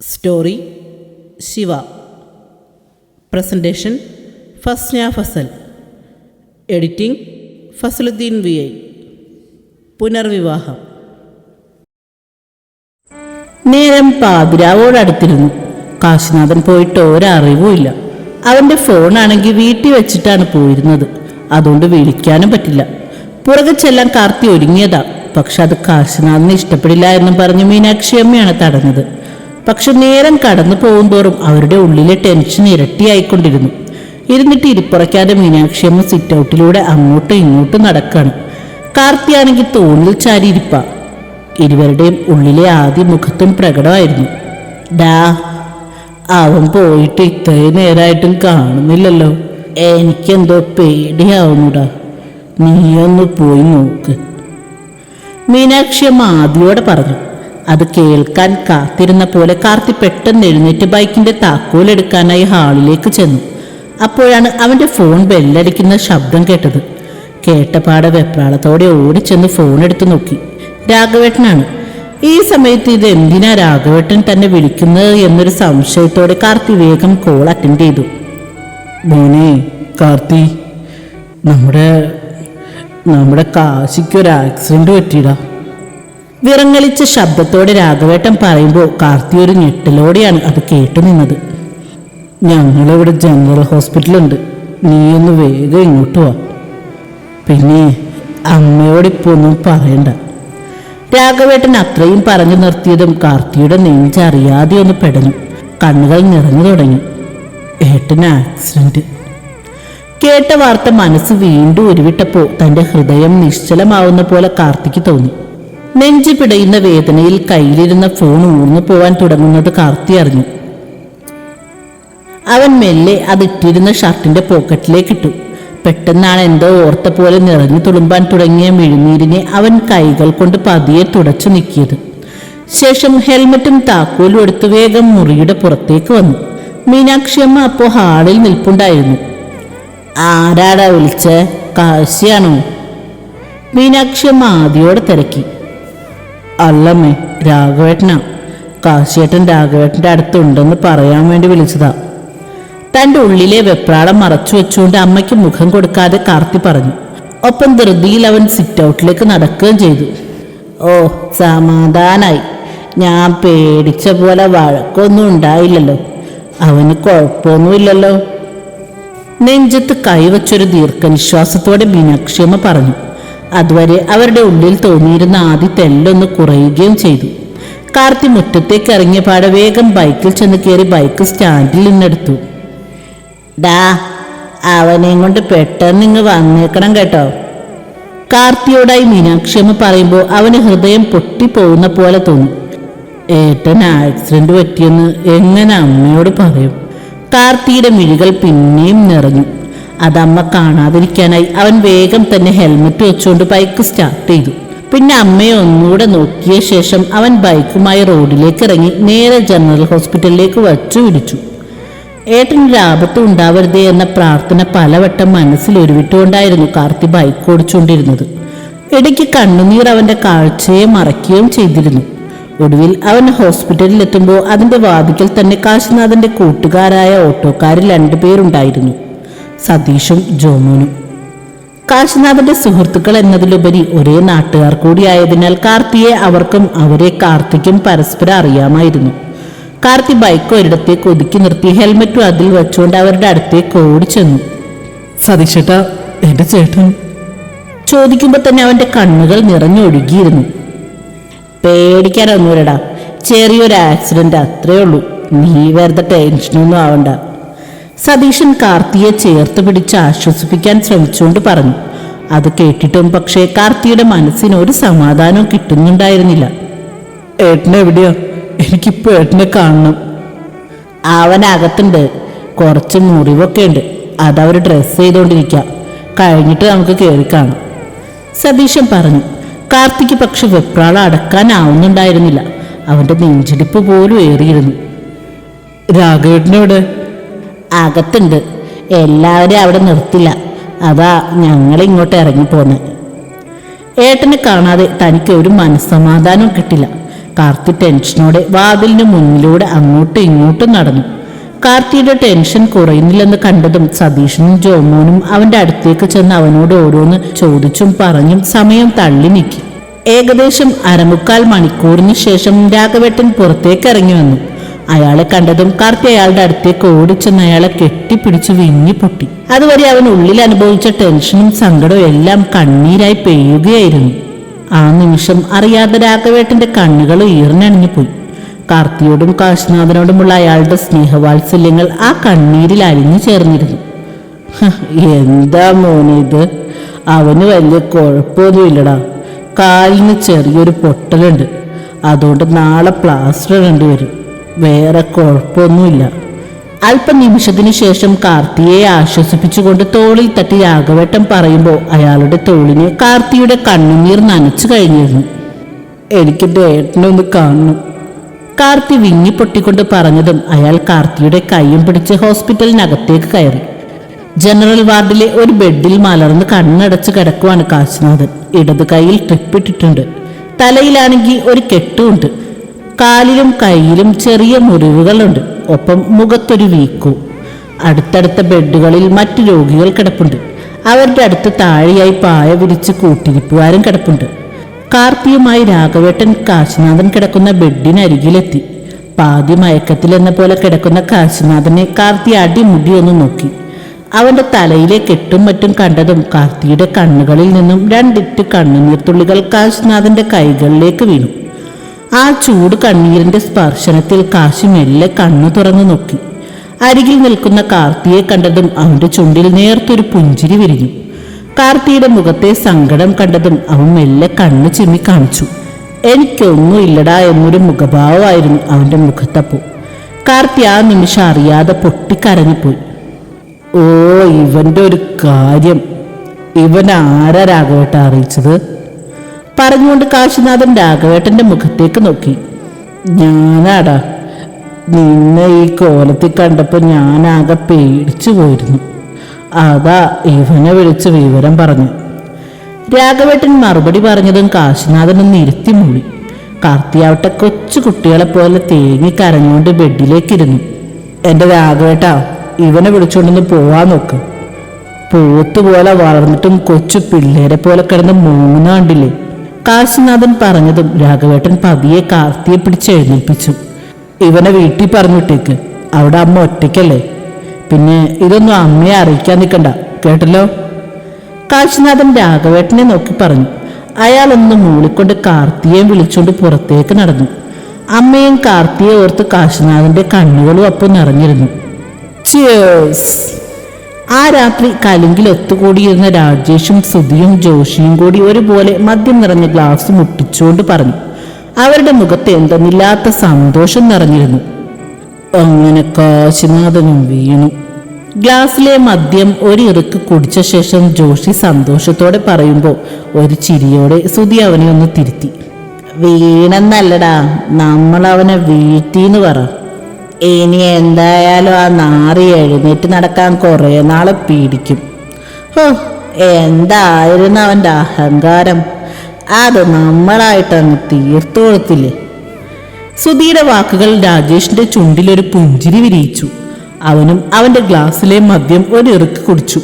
Story Shiva presentation Fasna Fasal editing Fasaludheen V I പുനർവിവാഹം നേരം പാതിരാവോടടുത്തിരുന്നു. കാശിനാഥൻ പോയിട്ട് ഒരറിവുമില്ല. അവന്റെ ഫോണാണെങ്കിൽ വീട്ടിൽ വെച്ചിട്ടാണ് പോയിരുന്നത്. അതുകൊണ്ട് വിളിക്കാനും പറ്റില്ല. പുറകെ ചെല്ലാൻ കാർത്തി ഒരുങ്ങിയതാ. പക്ഷെ അത് കാശിനാഥിന് ഇഷ്ടപ്പെടില്ല എന്നും പറഞ്ഞു മീനാക്ഷി അമ്മയാണ് തടഞ്ഞത്. പക്ഷെ നേരം കടന്നു പോകുന്തോറും അവരുടെ ഉള്ളിലെ ടെൻഷൻ ഇരട്ടിയായിക്കൊണ്ടിരുന്നു. ഇരുന്നിട്ട് ഇരിപ്പുറയ്ക്കാതെ മീനാക്ഷി അമ്മ സിറ്റ് ഔട്ടിലൂടെ അങ്ങോട്ടും ഇങ്ങോട്ടും നടക്കാണ്. കാർത്തിയാണെങ്കിൽ തോണിൽ ചാരി ഇരിപ്പാ. ഇരുവരുടെയും ഉള്ളിലെ ആദ്യ മുഖത്തും പ്രകടമായിരുന്നു. ഡാ അവൻ പോയിട്ട് ഇത്രയും നേരമായിട്ടും കാണുന്നില്ലല്ലോ. എനിക്കെന്തോ പേടിയാവുന്നുടാ. നീയൊന്ന് പോയി നോക്ക്. മീനാക്ഷി അമ്മ ആദ്യോടെ പറഞ്ഞു അത് കേൾക്കാൻ കാത്തിരുന്ന പോലെ കാർത്തി പെട്ടെന്ന് എഴുന്നേറ്റ് ബൈക്കിന്റെ താക്കോൽ എടുക്കാനായി ഹാളിലേക്ക് ചെന്നു. അപ്പോഴാണ് അവന്റെ ഫോൺ ബെല്ലടിക്കുന്ന ശബ്ദം കേട്ടത്. കേട്ടപാടെ വെപ്രാളത്തോടെ ഓടിച്ചെന്ന് ഫോൺ എടുത്തു നോക്കി. രാഘവേട്ടനാണ്. ഈ സമയത്ത് ഇത് എന്തിനാ രാഘവേട്ടൻ തന്നെ വിളിക്കുന്നത് എന്നൊരു സംശയത്തോടെ കാർത്തി വേഗം കോൾ അറ്റൻഡ് ചെയ്തു. മോനെ കാർത്തി നമ്മുടെ നമ്മുടെ കാശിക്ക് ഒരു ആക്സിഡന്റ് പറ്റിയിടാ വിറങ്ങലിച്ച ശബ്ദത്തോടെ രാഘവേട്ടൻ പറയുമ്പോൾ കാർത്തി ഒരു ഞെട്ടലോടെയാണ് അത് കേട്ടു നിന്നത്. ഞങ്ങളിവിടെ ജനറൽ ഹോസ്പിറ്റലുണ്ട്. നീ ഒന്ന് വേഗം ഇങ്ങോട്ട് വാ. പിന്നെ അമ്മയോട് ഇപ്പോൾ ഒന്നും പറയണ്ട. രാഘവേട്ടൻ അത്രയും പറഞ്ഞു നിർത്തിയതും കാർത്തിയുടെ നെഞ്ചറിയാതെ ഒന്ന് പെടഞ്ഞു. കണ്ണുകൾ നിറഞ്ഞു തുടങ്ങി. ഏട്ടന് ആക്സിഡന്റ് കേട്ട വാർത്ത മനസ്സ് വീണ്ടും ഉരുവിട്ടപ്പോൾ തന്റെ ഹൃദയം നിശ്ചലമാവുന്ന പോലെ കാർത്തിക്ക് തോന്നി. നെഞ്ചു പിടയുന്ന വേദനയിൽ കയ്യിലിരുന്ന ഫോൺ ഊർന്നു പോവാൻ തുടങ്ങുന്നത് കാർത്തി അറിഞ്ഞു. അവൻ മെല്ലെ അതിട്ടിരുന്ന ഷർട്ടിന്റെ പോക്കറ്റിലേക്ക് ഇട്ടു പെട്ടെന്നാണ് എന്തോ ഓർത്ത പോലെ നിറഞ്ഞു തുളുമ്പാൻ തുടങ്ങിയ മിഴുനീരിനെ അവൻ കൈകൾ കൊണ്ട് പതിയെ തുടച്ചു നീക്കിയത്. ശേഷം ഹെൽമറ്റും താക്കോലും എടുത്ത് വേഗം മുറിയുടെ പുറത്തേക്ക് വന്നു. മീനാക്ഷിയമ്മ അപ്പോൾ ഹാളിൽ നിൽപ്പുണ്ടായിരുന്നു. ആരാടാ വിളിച്ച? കാശിയാണോ? മീനാക്ഷിയമ്മ ആദ്യോടെ തിരക്കി. അല്ലമ്മേ രാഘവേട്ടനാ. കാശിയേട്ടൻ രാഘവേട്ടന്റെ അടുത്തുണ്ടെന്ന് പറയാൻ വേണ്ടി വിളിച്ചതാ. തന്റെ ഉള്ളിലെ വെപ്രാളം മറച്ചു വെച്ചുകൊണ്ട് അമ്മയ്ക്ക് മുഖം കൊടുക്കാതെ കാർത്തി പറഞ്ഞു. ഒപ്പം ധൃതിയിൽ അവൻ സിറ്റ് ഔട്ടിലേക്ക് നടക്കുകയും ചെയ്തു. ഓ സമാധാനായി. ഞാൻ പേടിച്ച പോലെ വഴക്കൊന്നും ഉണ്ടായില്ലല്ലോ. അവന് കുഴപ്പമൊന്നുമില്ലല്ലോ. നെഞ്ചത്ത് കൈവച്ചൊരു ദീർഘനിശ്വാസത്തോടെ മീനാക്ഷിയമ്മ പറഞ്ഞു അതുവരെ അവരുടെ ഉള്ളിൽ തോന്നിയിരുന്ന ആദ്യ തെല്ലൊന്ന് കുറയുകയും ചെയ്തു. കാർത്തി മുറ്റത്തേക്ക് ഇറങ്ങിയ പാടെ വേഗം ബൈക്കിൽ ചെന്ന് കയറി ബൈക്ക് സ്റ്റാൻഡിൽ നിന്നെടുത്തു. ഡാ അവനെയും കൊണ്ട് പെട്ടെന്ന് ഇങ്ങ് വന്നേക്കണം കേട്ടോ. കാർത്തിയോടായി മീനാക്ഷിയമ്മ പറയുമ്പോൾ അവന് ഹൃദയം പൊട്ടിപ്പോകുന്ന പോലെ തോന്നി. ഏട്ടൻ ആക്സിഡന്റ് പറ്റിയെന്ന് എങ്ങനെ അമ്മയോട് പറയും? കാർത്തിയുടെ മിഴികൾ പിന്നെയും നിറഞ്ഞു. അതമ്മ കാണാതിരിക്കാനായി അവൻ വേഗം തന്നെ ഹെൽമെറ്റ് വെച്ചുകൊണ്ട് ബൈക്ക് സ്റ്റാർട്ട് ചെയ്തു. പിന്നെ അമ്മയെ ഒന്നുകൂടെ നോക്കിയ ശേഷം അവൻ ബൈക്കുമായി റോഡിലേക്ക് ഇറങ്ങി നേരെ ജനറൽ ഹോസ്പിറ്റലിലേക്ക് വച്ചു പിടിച്ചു. ഏട്ടനൊരു ആപത്തും ഉണ്ടാവരുതേ എന്ന പ്രാർത്ഥന പലവട്ടം മനസ്സിൽ ഉരുവിട്ടുകൊണ്ടായിരുന്നു കാർത്തി ബൈക്ക് ഓടിച്ചുകൊണ്ടിരുന്നത്. ഇടയ്ക്ക് കണ്ണുനീർ അവന്റെ കാഴ്ചയെ മറയ്ക്കുകയും ചെയ്തിരുന്നു. ഒടുവിൽ അവൻ ഹോസ്പിറ്റലിൽ എത്തുമ്പോൾ അതിന്റെ വാതിക്കൽ തന്നെ കാശിനാഥന്റെ കൂട്ടുകാരായ ഓട്ടോക്കാരിൽ രണ്ടുപേരുണ്ടായിരുന്നു സതീഷും ജോമോനും. കാശിനാഥന്റെ സുഹൃത്തുക്കൾ എന്നതിലുപരി ഒരേ നാട്ടുകാർ കൂടിയായതിനാൽ കാർത്തിയെ അവർക്കും അവരെ കാർത്തിക്കും പരസ്പരം അറിയാമായിരുന്നു. കാർത്തി ബൈക്ക് ഒരിടത്തേക്ക് ഒതുക്കി നിർത്തി ഹെൽമറ്റും അതിൽ വെച്ചുകൊണ്ട് അവരുടെ അടുത്തേക്ക് ഓടിച്ചെന്നു. സതീഷേട്ടാ എന്റെ ചേട്ടൻ. ചോദിക്കുമ്പോൾ തന്നെ അവന്റെ കണ്ണുകൾ നിറഞ്ഞൊഴുകിയിരുന്നു. പേടിക്കാനൊന്നുമില്ലടാ. ചെറിയൊരു ആക്സിഡന്റ് അത്രേ ഉള്ളൂ. നീ വെറുതെ ടെൻഷനൊന്നും ആവണ്ട. സതീശൻ കാർത്തിയെ ചേർത്ത് പിടിച്ച് ആശ്വസിപ്പിക്കാൻ ശ്രമിച്ചുകൊണ്ട് പറഞ്ഞു. അത് കേട്ടിട്ടും പക്ഷേ കാർത്തിയുടെ മനസ്സിന് ഒരു സമാധാനവും കിട്ടുന്നുണ്ടായിരുന്നില്ല. ഏട്ടനെ എവിടെയാ? എനിക്കിപ്പോ ഏട്ടനെ കാണണം. അവനകത്തുണ്ട്. കുറച്ച് മുറിവൊക്കെ ഉണ്ട്. അതവർ ഡ്രസ്സ് ചെയ്തുകൊണ്ടിരിക്കുക കഴിഞ്ഞിട്ട് നമുക്ക് കേറി കാണാം. സതീശൻ പറഞ്ഞു. കാർത്തിക്ക് പക്ഷെ വെപ്രാളം അടക്കാനാവുന്നുണ്ടായിരുന്നില്ല അവന്റെ നെഞ്ചിടിപ്പ് പോലും ഏറിയിരുന്നു. രാഘവേട്ടനോട് അകത്തുണ്ട്. എല്ലാവരും അവിടെ നിർത്തില്ല. അതാ ഞങ്ങൾ ഇങ്ങോട്ട് ഇറങ്ങിപ്പോന്നെ. ഏട്ടനെ കാണാതെ തനിക്ക് ഒരു മനസ്സമാധാനവും കിട്ടില്ല. കാർത്തി ടെൻഷനോടെ വാതിലിന് മുന്നിലൂടെ അങ്ങോട്ടും ഇങ്ങോട്ടും നടന്നു. കാർത്തിയുടെ ടെൻഷൻ കുറയുന്നില്ലെന്ന് കണ്ടതും സതീഷനും ജോമോനും അവന്റെ അടുത്തേക്ക് ചെന്ന് അവനോട് ഓരോന്ന് ചോദിച്ചും പറഞ്ഞും സമയം തള്ളി നീക്കി. ഏകദേശം അരമുക്കാൽ മണിക്കൂറിന് ശേഷം രാഘവേട്ടൻ പുറത്തേക്ക് ഇറങ്ങി വന്നു. അയാളെ കണ്ടതും കാർത്തി അയാളുടെ അടുത്തേക്ക് ഓടിച്ചെന്ന് അയാളെ കെട്ടിപ്പിടിച്ച് വിങ്ങി പൊട്ടി. അതുവരെ അവൻ ഉള്ളിൽ അനുഭവിച്ച ടെൻഷനും സങ്കടവും എല്ലാം കണ്ണീരായി പെയ്യുകയായിരുന്നു. ആ നിമിഷം അറിയാതെ രാഘവേട്ടന്റെ കണ്ണുകൾ ഈർന്നണിഞ്ഞു പോയി. കാർത്തിയോടും കാശിനാഥനോടുമുള്ള അയാളുടെ സ്നേഹവാത്സല്യങ്ങൾ ആ കണ്ണീരിൽ അലിഞ്ഞു ചേർന്നിരുന്നു. എന്താ മോനിത് അവന് വലിയ കുഴപ്പമൊന്നുമില്ലടാ. കാലിന് ചെറിയൊരു പൊട്ടലുണ്ട്. അതുകൊണ്ട് നാളെ പ്ലാസ്റ്റർ ഇടേണ്ടി വരും. വേറെ കുഴപ്പമൊന്നുമില്ല. അല്പനിമിഷത്തിനു ശേഷം കാർത്തിയെ ആശ്വസിപ്പിച്ചുകൊണ്ട് തോളിൽ തട്ടി രാഘവേട്ടം പറയുമ്പോൾ അയാളുടെ തോളിനെ കാർത്തിയുടെ കണ്ണുനീർ നനച്ചു കഴിഞ്ഞിരുന്നു. എനിക്ക് ഏട്ടനെ ഒന്ന് കാണണം. കാർത്തി വിങ്ങി പൊട്ടിക്കൊണ്ട് പറഞ്ഞതും അയാൾ കാർത്തിയുടെ കൈയും പിടിച്ച് ഹോസ്പിറ്റലിനകത്തേക്ക് കയറി. ജനറൽ വാർഡിലെ ഒരു ബെഡിൽ മലർന്ന് കണ്ണടച്ച് കിടക്കുവാണ് കാശിനാഥൻ. ഇടത് കൈയിൽ ട്രിപ്പിട്ടിട്ടുണ്ട്. തലയിലാണെങ്കിൽ ഒരു കെട്ടുമുണ്ട്. കാലിലും കൈയിലും ചെറിയ മുറിവുകളുണ്ട്. ഒപ്പം മുഖത്തൊരു വീക്കവും അടുത്തടുത്ത ബെഡുകളിൽ മറ്റു രോഗികൾ കിടപ്പുണ്ട്. അവരുടെ അടുത്ത് താഴെയായി പായ വിരിച്ച് കൂട്ടിരിപ്പുകാരും കിടപ്പുണ്ട്. കാർത്തിയുമായി രാഘവേട്ടൻ കാശിനാഥൻ കിടക്കുന്ന ബെഡിനരികിലെത്തി. പാതി മയക്കത്തിലെന്ന പോലെ കിടക്കുന്ന കാശിനാഥനെ കാർത്തി അടിമുടി ഒന്ന് നോക്കി. അവന്റെ തലയിലെ കെട്ടും മറ്റും കണ്ടതും കാർത്തിയുടെ കണ്ണുകളിൽ നിന്നും രണ്ടിറ്റ് കണ്ണുനീർത്തുള്ളികൾ കാശിനാഥന്റെ കൈകളിലേക്ക് വീണു. ആ ചൂട് കണ്ണീരിന്റെ സ്പർശനത്തിൽ കാശി മെല്ലെ കണ്ണു തുറന്നു നോക്കി. അരികിൽ നിൽക്കുന്ന കാർത്തിയെ കണ്ടതും അവന്റെ ചുണ്ടിൽ നേർത്തൊരു പുഞ്ചിരി വിരിഞ്ഞു. കാർത്തിയുടെ മുഖത്തെ സങ്കടം കണ്ടതും അവൻ മെല്ലെ കണ്ണു ചിമ്മി കാണിച്ചു. എനിക്കൊന്നും ഇല്ലടാ എന്നൊരു മുഖഭാവമായിരുന്നു അവന്റെ മുഖത്തപ്പോ. കാർത്തി ആ നിമിഷം അറിയാതെ പൊട്ടിക്കരഞ്ഞുപോയി. ഓ ഇവന്റെ ഒരു കാര്യം. ഇവൻ ആരാ രാഘവേട്ട അറിയിച്ചത്? പറഞ്ഞുകൊണ്ട് കാശിനാഥൻ രാഘവേട്ടന്റെ മുഖത്തേക്ക് നോക്കി. ഞാനാടാ നിന്നെ ഈ കോലത്തിൽ കണ്ടപ്പോൾ ഞാനാകെ പേടിച്ചു പോയിരുന്നു അതാ ഇവനെ വിളിച്ച് വിവരം പറഞ്ഞു. രാഘവേട്ടൻ മറുപടി പറഞ്ഞതും കാശിനാഥൻ ഒന്ന് മൂടി. കാർത്തിയാവട്ടെ കൊച്ചു കുട്ടികളെ പോലെ തേങ്ങി കരഞ്ഞുകൊണ്ട് ബെഡിലേക്കിരുന്നു. എന്റെ രാഘവേട്ടാ ഇവനെ വിളിച്ചുകൊണ്ടൊന്ന് പോവാൻ നോക്ക്. പോത്തുപോലെ വളർന്നിട്ടും കൊച്ചു പിള്ളേരെ പോലെ കിടന്ന് മൂന്നാണ്ടില്ലേ കാശിനാഥൻ പറഞ്ഞതും രാഘവേട്ടൻ പതിയെ കാർത്തിയെ പിടിച്ച് എഴുന്നേൽപ്പിച്ചു. ഇവനെ വീട്ടിൽ പറഞ്ഞു പറഞ്ഞിട്ടേക്ക്. അവിടെ അമ്മ ഒറ്റയ്ക്കല്ലേ? പിന്നെ ഇതൊന്നും അമ്മയെ അറിയിക്കാൻ നിൽക്കണ്ട. കേട്ടല്ലോ? കാശിനാഥൻ രാഘവേട്ടനെ നോക്കി പറഞ്ഞു. അയാളൊന്ന് മൂളിക്കൊണ്ട് കാർത്തിയെ വിളിച്ചുകൊണ്ട് പുറത്തേക്ക് നടന്നു. അമ്മയും കാർത്തിയെ ഓർത്ത് കാശിനാഥന്റെ കണ്ണുകളും അപ്പം നിറഞ്ഞിരുന്നു. ചിയേഴ്സ് ആ രാത്രി കലിങ്കിൽ ഒത്തുകൂടിയിരുന്ന രാജേഷും സുധിയും ജോഷിയും കൂടി ഒരുപോലെ മദ്യം നിറഞ്ഞ ഗ്ലാസ് മുട്ടിച്ചുകൊണ്ട് പറഞ്ഞു. അവരുടെ മുഖത്ത് എന്തെന്നില്ലാത്ത സന്തോഷം നിറഞ്ഞിരുന്നു. അങ്ങനെ കാശിനാഥനും വീണു. ഗ്ലാസ്സിലെ മദ്യം ഒരു ഇറുക്ക് കുടിച്ച ശേഷം ജോഷി സന്തോഷത്തോടെ പറയുമ്പോൾ ഒരു ചിരിയോടെ സുധി അവനെ ഒന്ന് തിരുത്തി. വീണെന്നല്ലടാ നമ്മൾ അവനെ വീട്ടീന്ന് പറ. ഇനി എന്തായാലും ആ നാറി എഴുന്നേറ്റ് നടക്കാൻ കുറേ നാളെ പീഡിക്കും. ഹോ എന്തായിരുന്നു അവന്റെ അഹങ്കാരം? അത് നമ്മളായിട്ടങ്ങ് തീർത്തു കൊടുത്തില്ലേ സുധിയുടെ വാക്കുകൾ രാജേഷിന്റെ ചുണ്ടിലൊരു പുഞ്ചിരി വിരിയിച്ചു. അവനും അവന്റെ ഗ്ലാസ്സിലെ മദ്യം ഒരിറുക്ക് കുടിച്ചു.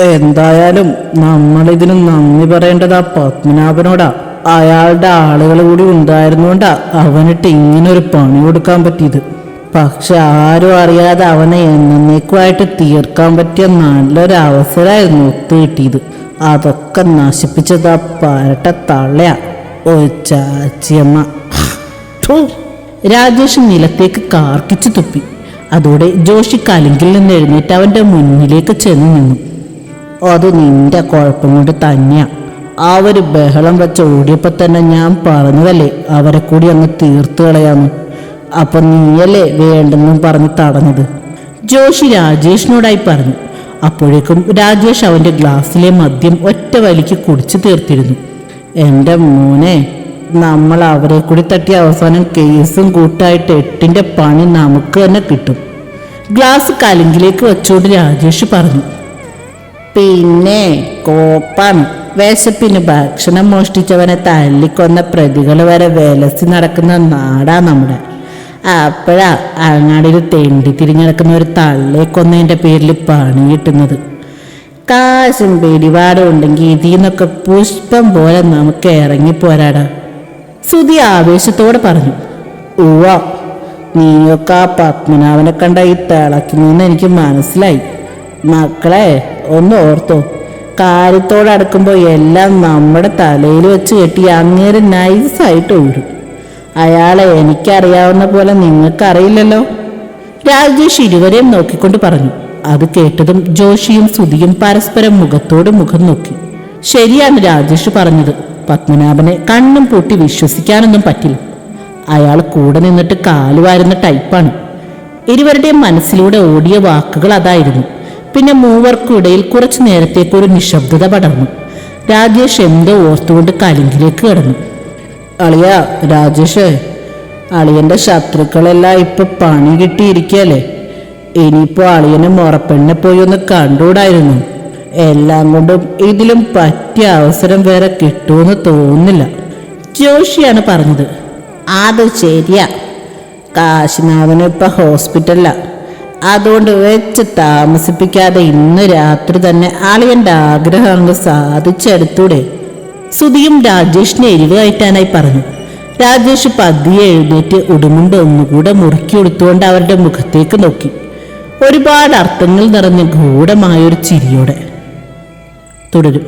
എന്തായാലും നമ്മൾ നമ്മളിതിന് നന്ദി പറയേണ്ടത് ആ പത്മനാഭനോടാ. അയാളുടെ ആളുകൾ കൂടി ഉണ്ടായിരുന്നുകൊണ്ടാ അവനിട്ട് ഇങ്ങനെ ഒരു പണി കൊടുക്കാൻ പറ്റിയത്. പക്ഷെ ആരും അറിയാതെ അവനെ എന്നേക്കുമായിട്ട് തീർക്കാൻ പറ്റിയ നല്ലൊരു ഒത്തു കിട്ടിയത്. അതൊക്കെ നശിപ്പിച്ചത് ആ പരട്ട തള്ളയാ. ഒരു ചാച്ചിയമ്മ. രാജേഷ് നിലത്തേക്ക് കാർക്കിച്ചു തുപ്പി. അതോടെ ജോഷി കാലിങ്കിൽ നിന്ന് എഴുന്നേറ്റ് അവന്റെ മുന്നിലേക്ക് ചെന്ന് നിന്നു. അത് നിന്റെ കുഴപ്പം കൊണ്ട് തന്നെയാ. അവർ ബഹളം വെച്ച് ഓടിയപ്പോൾ തന്നെ ഞാൻ പറഞ്ഞതല്ലേ അവരെ കൂടി അങ്ങ് തീർത്തു കളയാന്ന്. അപ്പൊ നീയല്ലേ വേണ്ടെന്നും പറഞ്ഞ് തടഞ്ഞത്? ജോഷി രാജേഷിനോടായി പറഞ്ഞു. അപ്പോഴേക്കും രാജേഷ് അവന്റെ ഗ്ലാസ്സിലെ മദ്യം ഒറ്റ വലിക്ക് കുടിച്ചു തീർത്തിരുന്നു. എന്റെ മോനെ നമ്മൾ അവരെ കൂടി തട്ടി അവസാനം കേസും കൂട്ടായിട്ട് എട്ടിന്റെ പണി നമുക്ക് തന്നെ കിട്ടും. ഗ്ലാസ് കലങ്കിലേക്ക് വെച്ചുകൊണ്ട് രാജേഷ് പറഞ്ഞു. പിന്നെ കോപ്പാണ്. വിശപ്പിന് ഭക്ഷണം മോഷ്ടിച്ചവനെ തല്ലിക്കൊന്ന പ്രതികൾ വരെ വിലസി നടക്കുന്ന നാടാ നമ്മുടെ. അപ്പോഴാ അങ്ങാടിയിൽ തെണ്ടി തിരിഞ്ഞടക്കുന്ന ഒരു തള്ളേക്കൊന്നതിന്റെ പേരിൽ പണി കിട്ടുന്നത്. കാശും പിടിപാടും ഉണ്ടെങ്കിൽ ഇതിൽ നിന്നൊക്കെ പുഷ്പം പോലെ നമുക്ക് ഇറങ്ങിപ്പോരാടാ സുധി ആവേശത്തോടെ പറഞ്ഞു ഉവ്വ നീയൊക്കെ ആ പത്മനാഭനെ കണ്ട ഈ തിളക്കുന്നതെന്ന് എനിക്ക് മനസ്സിലായി. മക്കളെ ഒന്ന് ഓർത്തോ കാര്യത്തോടടുക്കുമ്പോൾ എല്ലാം നമ്മുടെ തലയിൽ വെച്ച് കെട്ടി അങ്ങേര് നൈസായിട്ട് ഊരും. അയാളെ എനിക്കറിയാവുന്ന പോലെ നിങ്ങൾക്കറിയില്ലല്ലോ? രാജേഷ് ഇരുവരെയും നോക്കിക്കൊണ്ട് പറഞ്ഞു. അത് കേട്ടതും ജോഷിയും സുധിയും പരസ്പരം മുഖത്തോട് മുഖം നോക്കി. ശരിയാണ് രാജേഷ് പറഞ്ഞത്. പത്മനാഭനെ കണ്ണും പൂട്ടി വിശ്വസിക്കാനൊന്നും പറ്റില്ല. അയാൾ കൂടെ നിന്നിട്ട് കാലുവാരുന്ന ടൈപ്പാണ്. ഇരുവരുടെയും മനസ്സിലൂടെ ഓടിയ വാക്കുകൾ അതായിരുന്നു. പിന്നെ മൂവർക്കിടയിൽ കുറച്ചു നേരത്തേക്ക് ഒരു നിശബ്ദത പടർന്നു. രാജേഷ് എന്തോ ഓർത്തുകൊണ്ട് കലിങ്കിലേക്ക് കിടന്നു. അളിയ രാജേഷ് അളിയന്റെ ശത്രുക്കളെല്ലാം ഇപ്പൊ പണി കിട്ടിയിരിക്കല്ലേ? ഇനിയിപ്പോ അളിയനെ മുറപ്പെണ്ണെ പോയി ഒന്ന് കണ്ടുകൂടായിരുന്നു എല്ലാം കൊണ്ടും ഇതിലും പറ്റിയ അവസരം വേറെ കിട്ടുമെന്ന് തോന്നുന്നില്ല. ജോഷിയാണ് പറഞ്ഞത്. അത് ശരിയാ. കാശിനാഥന് ഇപ്പൊ ഹോസ്പിറ്റലിലാ. അതുകൊണ്ട് വെച്ച് താമസിപ്പിക്കാതെ ഇന്ന് രാത്രി തന്നെ അളിയന്റെ ആഗ്രഹം സാധിച്ചെടുത്തൂടെ. സുധിയും രാജേഷിനെ എരിവായിട്ടാനായി പറഞ്ഞു. രാജേഷ് പതിയെ എഴുന്നേറ്റ് ഉടുമുണ്ട് ഒന്നുകൂടെ മുറുക്കി കൊടുത്തുകൊണ്ട് അവരുടെ മുഖത്തേക്ക് നോക്കി. ഒരുപാട് അർത്ഥങ്ങൾ നിറഞ്ഞ ഗൂഢമായൊരു ചിരിയോടെ. തുടരും